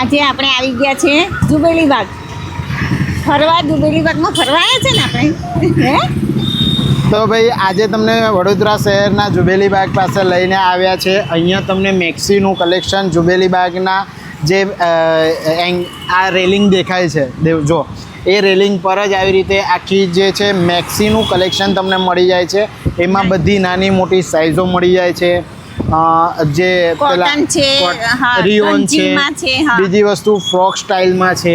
આજે આપણે આવી ગયા છે જુબેલી બાગ. ફરવા જુબેલી બાગમાં ફરવાયા છે ને આપણે? હે? તો ભાઈ આજે તમને વડોદરા શહેરના જુબેલી બાગ પાસે લઈને આવ્યા છે. અહીંયા તમને મેક્સીનું કલેક્શન જુબેલી બાગના જે એંગ- આ રેલિંગ દેખાય છે. દેવ જો એ રેલિંગ પર જ આવી રીતે આખી જે છે મેક્સીનું કલેક્શન તમને મળી જાય છે. એમાં બધી નાની મોટી સાઇઝો મળી જાય છે. જે Cotton છે, રિયોન છે. બીજી વસ્તુ ફ્રોક સ્ટાઇલમાં છે.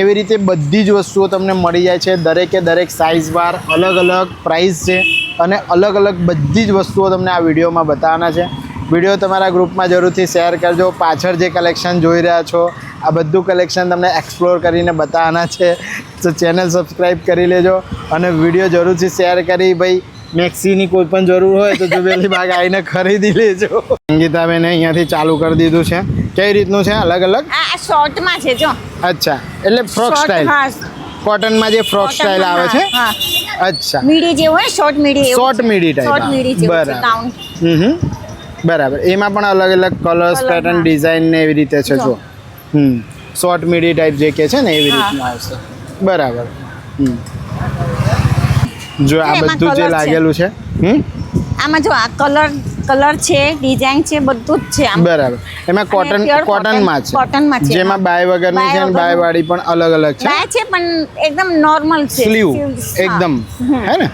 એવી રીતે બધી જ વસ્તુઓ તમને મળી જાય છે. દરેકે દરેક સાઇઝ બાર અલગ અલગ પ્રાઇસ છે અને અલગ અલગ બધી જ વસ્તુઓ તમને આ વિડીયોમાં બતાવવાના છે. વીડિયો તમારા ગ્રુપમાં જરૂરથી શેર કરજો. પાછળ જે કલેક્શન જોઈ રહ્યા છો આ બધું કલેક્શન તમને એક્સપ્લોર કરીને બતાવવાના છે. તો ચેનલ સબસ્ક્રાઈબ કરી લેજો અને વીડિયો જરૂરથી શેર કરી ભાઈ. મેક્સીની કોઈ પણ જરૂર હોય તો જુબેલી બાગ આવીને ખરીદી લેજો. સંગીતાબેને અહીંયાથી ચાલુ કરી દીધું છે. કઈ રીતનું છે? અલગ અલગ? આ શોર્ટમાં છે જો. અચ્છા. એટલે ફ્રોક સ્ટાઇલ. કોટનમાં જે ફ્રોક સ્ટાઇલ આવે છે? અચ્છા. મીડી જે હોય short midi short midi type short midi જે બરાબર. હમ હમ. બરાબર. એમાં પણ અલગ અલગ કલર્સ પેટર્ન. ડિઝાઇન ને એવી રીતે છે જો. હમ. શોર્ટ મીડી ટાઈપ જે કે છે ને એવી. રીતનું આવશે બરાબર. હમ. જો આ બધું જે લાગેલું છે હમ? આમાં જો આ કલર કલર છે ડિઝાઇન છે બધું જ છે બરાબર. એમાં કોટન કોટનમાં છે. કોટનમાં છે, જેમાં બાય વગરની છે અને બાય વાળી પણ અલગ અલગ છે. બાય છે પણ એકદમ નોર્મલ છે. સ્લીવ એકદમ. હે ને?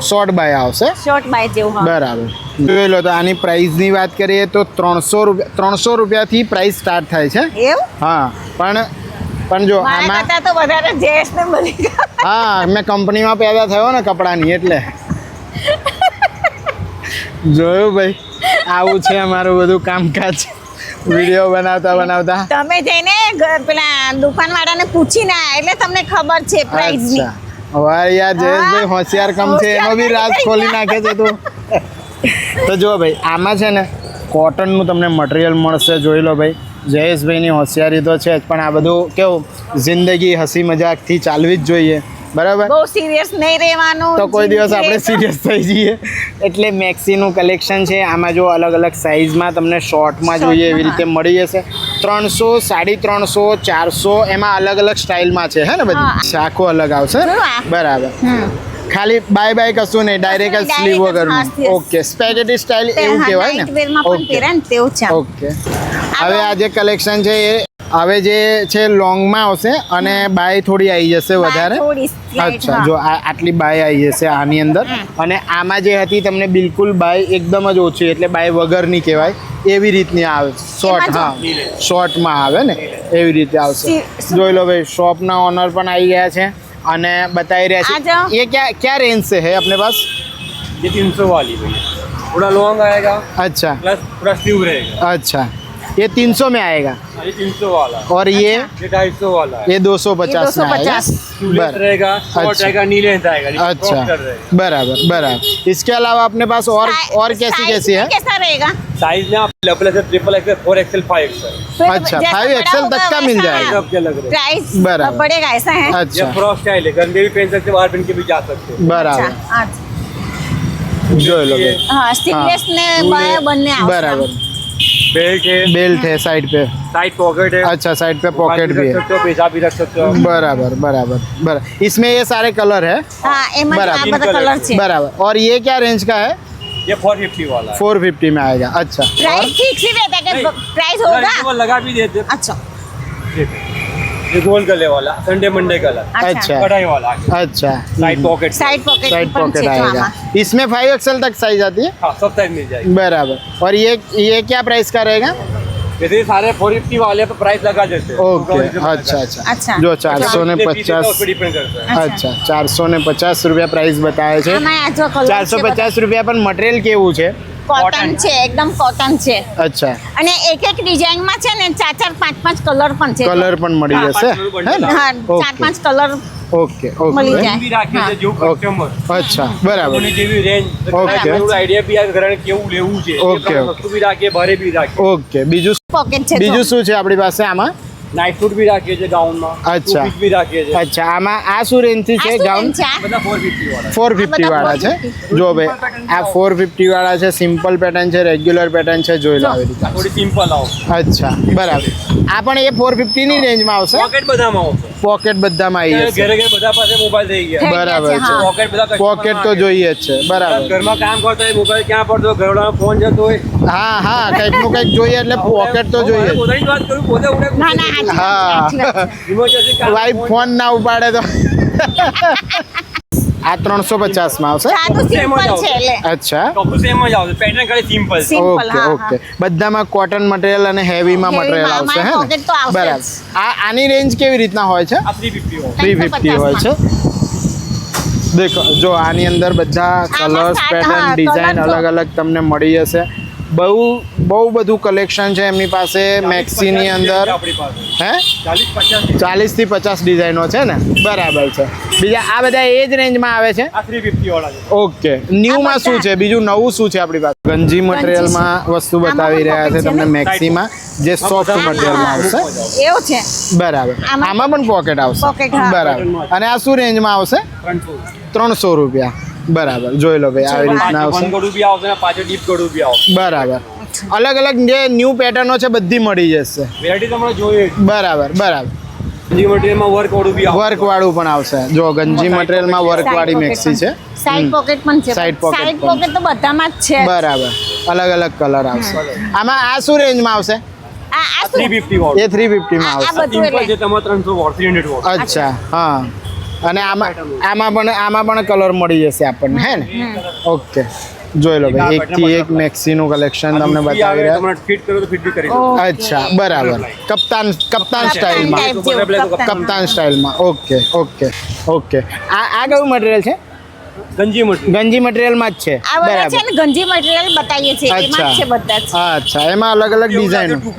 શોર્ટ બાય આવશે. શોર્ટ બાય જેવું બરાબર. જોઈ લો તો આની પ્રાઇસની વાત કરીએ તો ત્રણસો રૂપિયા ત્રણસો રૂપિયાથી પ્રાઇસ સ્ટાર્ટ થાય છે. એવું? હા. પણ પણ જો આમાં તો વધારે જેસ ને હા મેં કંપનીમાં પેદા થયો ને કપડાની એટલે. જોયું ભાઈ આવું છે અમારું બધું કામકાજ. વીડિયો બનાવતા બનાવતા. તમે જઈને પેલા દુકાન વાળાને પૂછીને એટલે તમને ખબર છે પ્રાઇસની વાહ યાર જયેશભાઈ. હોશિયાર કમ છે એનો બી રાજ ખોલી નાખે છે તું. તો જો ભાઈ આમાં છે ને કોટનનું તમને મટીરિયલ મળશે જોઈ લો ભાઈ. જયેશભાઈની હોશિયારી તો છે જ પણ આ બધું કેવું જિંદગી હસી મજાકથી ચાલવી જ જોઈએ. બરાબર? બહુ સિરિયસ નહીં રહેવાનું તો કોઈ દિવસ આપણે સિરિયસ થઈ જઈએ. એટલે મેક્સીનું કલેક્શન છે આમાં જો અલગ અલગ સાઇઝમાં તમને શોર્ટમાં જોઈએ એવી રીતે મળી જશે. ત્રણસો સાડી ત્રણસો ચારસો એમાં અલગ અલગ સ્ટાઇલમાં છે હે ને બધી? શાખો અલગ આવશે બરાબર. ખાલી બાય બાય કશું નહીં ડાયરેક્ટ સ્લીવ જ, વગરનું ઓકે સ્પેગેટી સ્ટાઇલ એવું કહેવાય ને? ઓકે ઓકે હવે આ જે કલેક્શન છે એ હવે જે છે લોંગમાં આવશે અને બાય થોડી આવી જશે વધારે. અચ્છા જો આ આટલી બાય આવી જશે આની અંદર. અને આમાં જે હતી તમને બિલકુલ બાય એકદમ જ ઓછી એટલે બાય વગરની કહેવાય. એવી રીતની આવે શોર્ટ હા. શોર્ટમાં આવે ને? એવી રીતે આવશે. જોઈ લો ભાઈ શોપના ઓનર પણ આવી ગયા છે. અને બતાવી રહ્યા આ છે જાઓ. ये क्या क्या रेंज से है अपने पास ये तीन सौ वाली भैया थोड़ा लॉन्ग आएगा अच्छा प्लस पूरा स्लीव रहेगा अच्छा ये तीन सौ में आएगा। हाँ, ये तीन सौ वाला। और ये? ढाई सौ वाला ये दो सौ पचास में आएगा। रहेगा अच्छा। नीले अच्छा। बराबर बराबर। इसके अलावा अपने पास और और कैसी कैसी है? कैसा रहेगा? साइज़ में आप double XL triple XL four XL five XL अच्छा फाइव एक्सएल तक का मिल जाएगा। प्राइस बराबर। बढ़ेगा ऐसा है? अच्छा। फ्रॉक स्टाइल है गंदे भी पहन सकते बाहर पहन के भी जा सकते बराबर। जो लोग। हाँ, हाँ। बराबर। बेल्ट है। बेल्ट है साइड पे। साइड पॉकेट है। अच्छा साइड पे पॉकेट भी है। तो पेजा भी रख सकते हो। बराबर बराबर बराबर। इसमें ये सारे कलर है। बराबर। बराबर। और ये क्या रेंज का है? ये 450 वाला 450 में आएगा। अच्छा। प्राइस ठीक से प्राइस होगा। लगा भी देते। अच्छा। ये गोल गले वाला संडे मंडे कलर अच्छा अच्छा। कढ़ाई वाला अच्छा side pocket side pocket side પણ पॉकेट છે જો आएगा આમાં इसमें फाइव एक्सएल तक साइज आती है हाँ सब साइज मिल जाएगी बराबर और ये ये क्या प्राइस का रहेगा जैसे ये सारे फोर फिफ्टी वाले पे प्राइस लगा देते हैं ओके Price लगा अच्छा देते अच्छा अच्छा। जो चार सौ ने हैं। कितने पीस पचास है, उस पे डिपेंड करता है અચ્છા. અચ્છા ચારસો ને પચાસ રૂપિયા પ્રાઇસ બતાવે છે આમાં આ જો કલર ચારસો છે પચાસ રૂપિયા પણ મટીરિયલ કેવું છે કોટન છે એકદમ કોટન છે. અચ્છા. અને એક એક ડિઝાઇનમાં છે ને ચાર ચાર પાંચ પાંચ કલર પણ છે. કલર પણ મળી જશે પાંચ હે ને? હા ચાર પાંચ કલર ઓકે મળી ઓકે જાય. भी રાખીએ છે કસ્ટમર અચ્છા બરાબર. જેવી રેન્જ ઓકે. થોડું આઈડિયા બી આ ઘરે કેવું લેવું છે. Okay, okay. વસ્તુ બી રાખે ભારે બી રાખે. ઓકે બીજું પોકેટ છે બીજું શું છે આપણી પાસે આમાં? નાઇટ સૂટ બી રાખીએ છીએ ગાઉનમાં અચ્છા. બી રાખીએ છીએ અચ્છા આમાં આ શું રેન્જથી છે ગાઉન? બધા ફોર ફિફ્ટી વાળા ફોર ફિફ્ટી વાળા છે? 450. જો ભાઈ આ ફોર ફિફ્ટી વાળા છે સિમ્પલ પેટર્ન છે રેગ્યુલર પેટર્ન છે જોઈ લો થોડી સિમ્પલ આવો। અચ્છા બરાબર. આ પણ એ ફોર ફિફ્ટીની રેન્જમાં આવશે? પોકેટ બધામાં આવશે. પોકેટ બધામાં આવી જશે. ઘરે ઘરે બધા પાસે મોબાઈલ થઈ ગયા. બરાબર છે. પોકેટ બધા પોકેટ તો જોઈએ જ છે બરાબર. ઘરમાં કામ કરતો હોય મોબાઈલ ક્યાં પડતો ઘરવાળાનો ફોન જતો હોય. હા હા કંઈકનું કંઈક જોઈએ એટલે પોકેટ તો જોઈએ પોતાની વાત કરું પોતે ઉડે ના ના હા. કામ ફોન ના ઉપાડે તો. આ ત્રણસો પચાસમાં આવશે? સાદું સિમ્પલ છે એટલે. અચ્છા. કપડું સેમ જ આવશે. પેટર્ન ખાલી સિમ્પલ છે ઓકે ઓકે બધામાં કોટન મટીરિયલ અને હેવીમાં મટીરિયલ આવશે હે ને બરાબર. આ આની રેન્જ કેવી રીતના હોય છે? થ્રી ફિફ્ટી હોય. છે. દેખો જો આની અંદર બધા કલર્સ પેટર્ન ડિઝાઇન અલગ અલગ તમને મળી જશે. બહુ બહુ બધું કલેક્શન છે એમની પાસે મેક્સીની અંદર. હે? ચાલીસ પચાસથી પચાસ ડિઝાઇનો છે ને? બરાબર છે. બીજા આ બધા એ જ રેન્જમાં આવે છે? ઓકે. ન્યૂમાં શું છે? બીજું નવું શું છે આપણી પાસે? ગંજી મટીરિયલમાં વસ્તુ બતાવી રહ્યા છે તમને મેક્સીમાં જે સોફ્ટ મટીરિયલમાં આવશે. એવું છે? બરાબર. આમાં- પણ પોકેટ આવશે. બરાબર. અને આ શું રેન્જમાં આવશે? ત્રણસો રૂપિયા. બરાબર જોઈ લો ભાઈ આવી રીતના આવશે. વન ગળું બી આવશે પાછળ ડીપ ગળું બી આવશે. બરાબર. અલગ અલગ જે ન્યૂ પેટર્નો છે બધી મળી જશે. વેરાયટી તમને જોઈએ બરાબર બરાબર. ગંજી મટીરિયલમાં વર્ક વાળું બી આવશે. વર્ક વાળું પણ આવશે. જો ગંજી મટીરિયલમાં વર્ક વાળી મેક્સી છે. સાઈડ પોકેટ પણ છે. Side પોકેટ સાઈડ પોકેટ તો બધામાં જ છે. બરાબર. અલગ અલગ કલર આવશે. આમાં આ શું રેન્જમાં આવશે? આ આ થ્રી શું? ફિફ્ટી વાળું એ થ્રી ફિફ્ટીમાં આ આવશે. બધું સિમ્પલ એટલે. છે તમારે ત્રણસો વોટ થ્રી હંડ્રેડ વોટ અચ્છા હા. અને આમાં આમાં પણ આમાં પણ કલર મળી જશે આપણને હે ને? ઓકે જોઈ લો ભાઈ એક થી એક મેક્સીનું કલેક્શન તમને બતાવી રહ્યા. ફિટ કરો તો ફિટ બી કરી દો અચ્છા બરાબર. કપ્તાન કપ્તાન સ્ટાઇલમાં કપ્તાન. સ્ટાઇલમાં ઓકે ઓકે ઓકે આ આ કયું મટીરિયલ છે? ગંજી મટીરિયલ ગંજી મટીરિયલમાં જ છે. બરાબર. છે ને ગંજી મટીરિયલ બતાવીએ છીએ એમાં જ છે બધા જ. અચ્છા એમાં અલગ અલગ ડિઝાઇન ટુ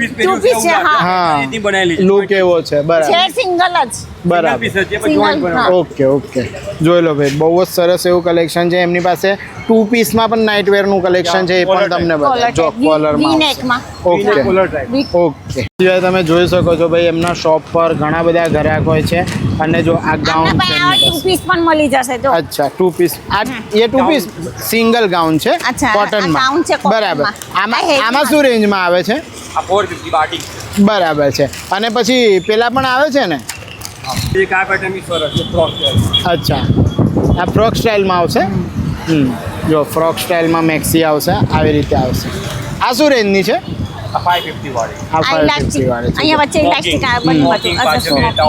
પીસ છે, હા. હા. બનાવેલી લુક એવો છે બરાબર. છે સિંગલ જ. બરાબર. Okay okay. જોઈ લો ભાઈ બહુ જ સરસ એવું કલેક્શન છે. એમની પાસે ટુ પીસમાં પણ નાઇટવેરનું કલેક્શન છે એ પણ તમને બતાવે. જો કોલરમાં ઓકે. ઓકે સિવાય તમે જોઈ શકો છો ભાઈ એમના શોપ પર ઘણા બધા ગ્રાહક હોય છે. અને જો આ ગાઉન પાસે. પણ મળી જશે જો. અચ્છા ટુ પીસ આ એ ટુ પીસ સિંગલ ગાઉન છે કોટનમાં બરાબર. આમાં આમાં માં. શું રેન્જમાં આવે છે? બરાબર છે. અને પછી પેલા પણ આવે છે ને? એક આ પેટર્ન બી છે ફ્રોક છે અચ્છા. આ ફ્રોક સ્ટાઇલમાં આવશે? હમ. જો ફ્રોક સ્ટાઇલમાં મેક્સી આવશે આવી રીતે આવશે. આ શું રેન્જની છે?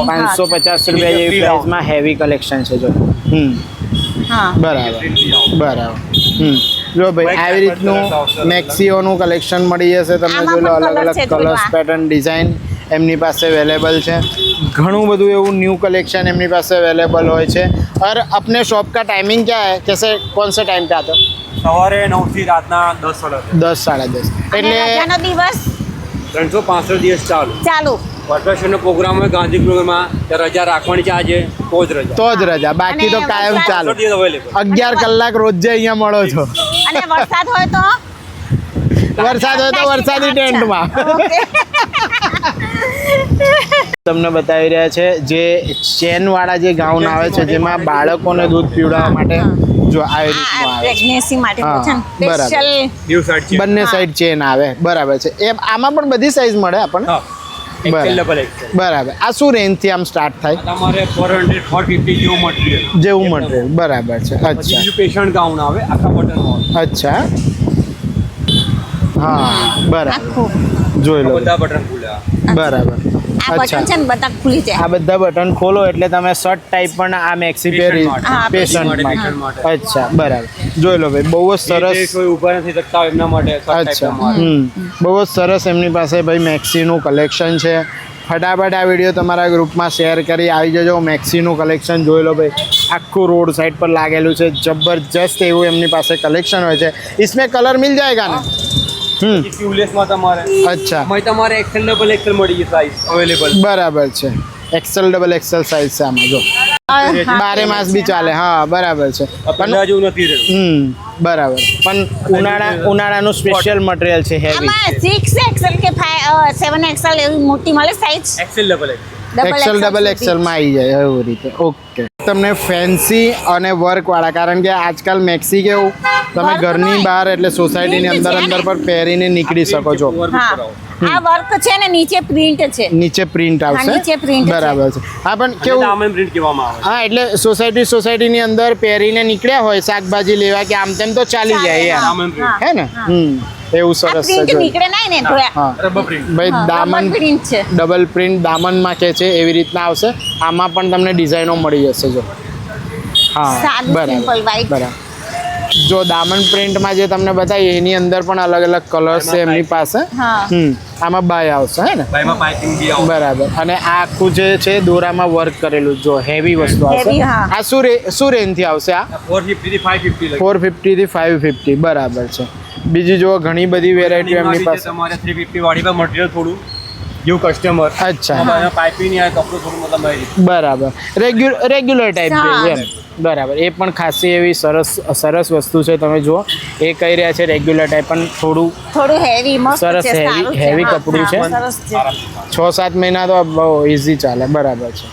પાંચસો પચાસ રૂપિયા જેવી પ્રાઇસમાં હેવી કલેક્શન છે જો. હમ. હા. બરાબર. બરાબર. હમ. જો ભાઈ આવી રીતનું. મેક્સીઓનું કલેક્શન મળી જશે તમને આમાં જોઈ લો અલગ અલગ કલર્સ પેટર્ન ડિઝાઇન એમની પાસે અવેલેબલ છે. ઘણું બધું એવું ન્યૂ કલેક્શન એમની પાસે અવેલેબલ હોય છે. અર આપને શોપ કા ટાઈમિંગ क्या है कैसे कौन से टाइम पे आते हो સવારે 9 થી રાતના 10 સાડા દસ. સાડા 10 એટલે રજાનો દિવસ? 365 દિવસ ચાલુ. ચાલુ. કોર્પોરેશનનો પ્રોગ્રામ હોય ગાંધીનગરમાં તો રજા રાખવાની ચાર્જ તો જ રજા. તો જ રજા. બાકી તો કાયમ ચાલુ. 11 કલાક રોજ અહીંયા મળો છો. અને વરસાદ હોય તો? વરસાદ હોય તો વરસાદી ટેન્ટમાં. તમને બતાવી રહ્યા છે જે ચેન વાળા જે ગાઉન આવે છે જેમાં બાળકોને દૂધ પીવડાવવા માટે જો આવી આ રીતનું આવે છે. પ્રેગ્નન્સી માટે બરાબર. બંને સાઈડ ચેન આવે. બરાબર છે. એ આમાં પણ બધી સાઈઝ મળે આપણને? બરાબર. આ શું રેન્જથી આમ સ્ટાર્ટ થાય? તમારે ફોર હંડ્રેડ ફોર ફિફ્ટી જેવું મટીરિયલ જેવું મટીરિયલ બરાબર છે. અચ્છા. બીજું પેશન્ટ ગાઉન આવે આખા બટન અચ્છા. હા બરાબર. જોઈ લો. બધા બટન બરાબર. આ બટન છે ને બધા ખુલી જાય. આ બધા બટન ખોલો એટલે તમે શર્ટ ટાઈપ પણ આ મેક્સી પહેરી પેશન્ટ માટે અચ્છા બરાબર. જોઈ લો ભાઈ બહુ જ સરસ. કોઈ ઊભા નથી શકતા એમના માટે અચ્છા બહુ જ સરસ એમની પાસે ભાઈ મેક્સીનું કલેક્શન છે. ફટાફટ આ વીડિયો તમારા ગ્રુપમાં શેર કરી આવી જજો મેક્સીનું કલેક્શન જોઈ લો ભાઈ આખું રોડ સાઈડ પર લાગેલું છે. જબરજસ્ત એવું એમની પાસે કલેક્શન હોય છે. ઇસમે કલર મિલ જાયગા ને હમ. તમારે. અચ્છા. એમાં તમારે એક્સેલ ડબલ એક્સેલ મળી જશે સાઈઝ અવેલેબલ બરાબર છે. એક્સેલ ડબલ એક્સેલ સાઇઝ છે આમાં જો. બારે માસ બી ચાલે. હા બરાબર છે. આ જેવું નથી રહ્યું. હમ બરાબર. પણ ઉનાળા ઉનાળાનું સ્પેશિયલ મટીરિયલ છે હેવી આમાં સિક્સ એક્સેલ કે ફાઈવ સેવન એક્સેલ એવી મોટી મળે size XL double XL XL double એક્સેલમાં આવી જાય એવું રીતે. ઓકે તમને ફેન્સી અને વર્ક વાળા કારણ કે આજકાલ મેક્સી કેવું તમે ઘરની બહાર એટલે સોસાયટીની અંદર અંદર પર પહેરીને નીકળી શકો છો. આ વર્ક છે ને નીચે પ્રિન્ટ છે. નીચે પ્રિન્ટ આવશે? નીચે પ્રિન્ટ બરાબર છે. હા પણ કેવું? કેવું પ્રિન્ટ કહેવામાં આવે હા એટલે સોસાયટી સોસાયટીની અંદર પહેરીને નીકળ્યા હોય શાકભાજી લેવા કે આમ તેમ તો ચાલી જાય યાર હે ને? હમ. એવું સરસ છે પ્રિન્ટ નીકળે નહીં ને રબર પ્રિન્ટ. ભાઈ દામન પ્રિન્ટ છે. ડબલ પ્રિન્ટ દામનમાં કે છે એવી રીતના આવશે. આમાં પણ તમને ડિઝાઇનો મળી જશે જો. હા બરાબર બરાબર. જો દામન પ્રિન્ટમાં જે તમને બતાવી એની અંદર પણ અલગ અલગ કલર્સ છે એમની પાસે. હમ. આમાં બાય આવશે હે ને? બરાબર. અને આ આખું જે છે દોરામાં વર્ક કરેલું જો હેવી વસ્તુ આવશે. આ શું રે શું રેન્જથી આવશે આ? ફોર ફિફ્ટી થી ફાઈવ ફિફ્ટી ફોર ફિફ્ટીથી ફાઇવ ફિફ્ટી બરાબર છે. બીજી જો ઘણી બધી વેરાયટી એમની પાસે. તમારે થ્રી ફિફ્ટી વાળી પર મટીરિયલ થોડું જેવું કસ્ટમર અચ્છા. પાઇપિંગ નહીં કપડું થોડું મતલબ બરાબર. રેગ્યુલર રેગ્યુલર ટાઈપ છે એમ. બરાબર. એ પણ ખાસી એવી સરસ સરસ વસ્તુ છે તમે જુઓ. એ કહી રહ્યા છે રેગ્યુલર ટાઈપ પણ થોડું થોડું હેવી સરસ હેવી heavy- સારું છે. heavy હા, કપડું છે. છ. સાત મહિના તો બહુ ઇઝી ચાલે. બરાબર છે.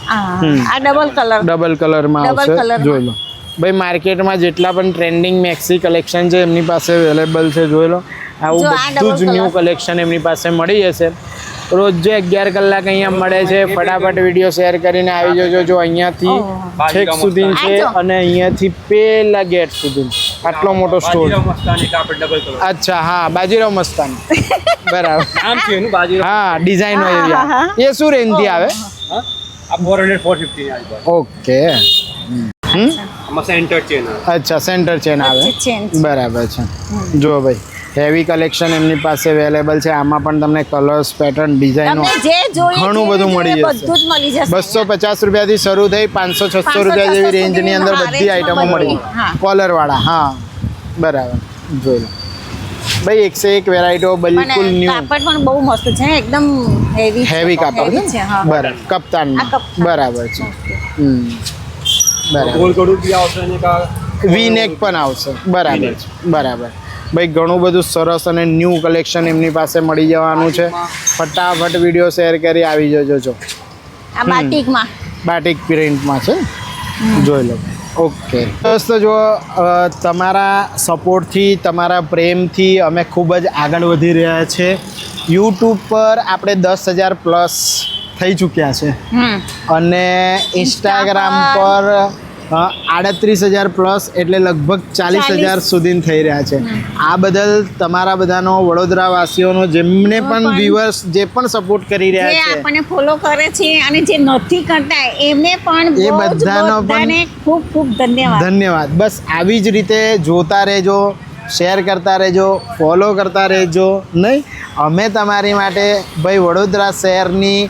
આ ડબલ કલર ડબલ કલરમાં આવશે. જોઈ લો. ભાઈ માર્કેટમાં જેટલા પણ ટ્રેન્ડિંગ મેક્સી કલેક્શન છે એમની પાસે અવેલેબલ છે જોઈ લો. આવું બધું જ ન્યુ કલેક્શન એમની પાસે મળી જશે. રોજે અગિયાર કલાક અહીંયા મળે છે ફટાફટ વીડિયો શેર કરીને આવી જજો. જો અહીંયાથી છેક સુધી છે અને અહીંયાથી પેલા ગેટ સુધી આટલો મોટો સ્ટોર બાજીરાવ મસ્તાની કાપડ ડબલ કલર અચ્છા હા બાજીરાવ મસ્તાન. બરાબર. હા ડિઝાઇનો હોય. હા. એ શું રેન્જથી આવે? Four hundred four fifty okay. Hmm. Centre chain આવે. અચ્છા સેન્ટર ચેન આવે. બરાબર છે. જો ભાઈ. હેવી કલેક્શન એમની પાસે અવેલેબલ છે. આમાં પણ તમને કલર્સ પેટર્ન ડિઝાઇનો ઘણું બધું મળી જશે. બધું જ મળી જશે બસો પચાસ રૂપિયાથી શરૂ થઈ પાંચસો છસો રૂપિયા જેવી રેન્જની અંદર બધી આઈટમો મળી. બધી. હા. કોલર વાળા હા. બરાબર. જોઈ લો. ભાઈ એકસો એક વેરાયટીઓ બિલકુલ ન્યુ કાપડ પણ બહુ મસ્ત છે એકદમ હેવી હેવી કાપડ. છે બરાબર. કપ્તાનમાં. કપ્તાન. બરાબર છે. હમ. બરાબર. ગોલ ગળું આવશે અને કા વી નેક પણ આવશે. બરાબર છે. બરાબર. ભાઈ ઘણું બધું સરસ અને ન્યૂ કલેક્શન એમની પાસે મળી જવાનું છે. ફટાફટ વીડિયો શેર કરી આવી જજો જો. બાટિકમાં બાટિક પ્રિન્ટમાં છે. જોઈ લો. ઓકે દોસ્તો જો તમારા સપોર્ટથી તમારા પ્રેમથી અમે ખૂબ જ આગળ વધી રહ્યા છે. યુટ્યુબ પર આપણે દસ હજાર પ્લસ થઈ ચૂક્યા છે. અને ઇન્સ્ટાગ્રામ પર આડત્રીસ હજાર પ્લસ એટલે લગભગ ચાલીસ હજાર સુધી થઈ રહ્યા છે. આ બદલ તમારા બધાનો વડોદરા વાસીઓનો જેમને પણ પણ- વ્યુઅર્સ જે પણ સપોર્ટ કરી રહ્યા છે. આપણને ફોલો કરે છે અને જે નથી કરતા એમને પણ એ બધાનો પણ ખૂબ ખૂબ ધન્યવાદ. ધન્યવાદ. બસ આવી જ રીતે જોતા રહેજો શેર કરતા રહેજો ફોલો કરતા રહેજો. નહીં અમે તમારી માટે ભાઈ વડોદરા શહેરની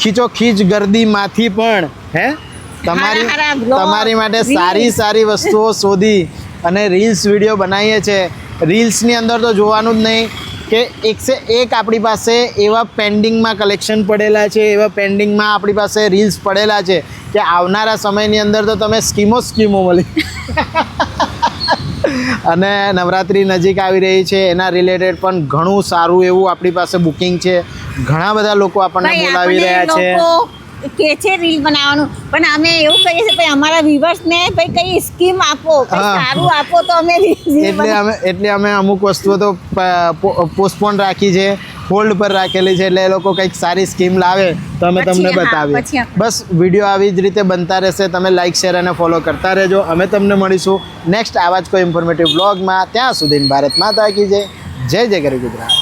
ખીચોખીચ ગર્દીમાંથી પણ હે? તમારી તમારી માટે સારી સારી વસ્તુઓ શોધી અને રીલ્સ વીડિયો બનાવીએ છીએ રીલ્સની અંદર તો જોવાનું જ નહીં કે એકસે એક આપણી પાસે એવા પેન્ડિંગમાં કલેક્શન પડેલા છે એવા પેન્ડિંગમાં આપણી પાસે રીલ્સ પડેલા છે કે આવનારા સમયની અંદર તો તમે સ્કીમો સ્કીમો મળી. અને નવરાત્રિ નજીક આવી રહી છે એના રિલેટેડ પણ ઘણું સારું એવું આપણી પાસે બુકિંગ છે. ઘણા બધા લોકો આપણને બોલાવી રહ્યા છે. કે છે રીલ બનાવવાનું? પણ અમે એવું કહીએ છીએ ભાઈ અમારા વ્યુઅર્સને ભાઈ કઈ સ્કીમ આપો કઈ સારું આપો તો અમે એટલે અમે એટલે અમે અમુક વસ્તુઓ તો પોસ્ટપોન રાખી છે હોલ્ડ પર રાખેલી છે એટલે એ લોકો કંઈક સારી સ્કીમ લાવે તો અમે તમને બતાવીએ. બસ વીડિયો આવી જ રીતે બનતા રહેશે તમે લાઇક શેર અને ફોલો કરતા રહેજો. અમે તમને મળીશું નેક્સ્ટ આવા જ કોઈ ઇન્ફોર્મેટિવ બ્લોગમાં ત્યાં સુધી ભારત માતા કી જય. જય જય ગરી ગુજરાત.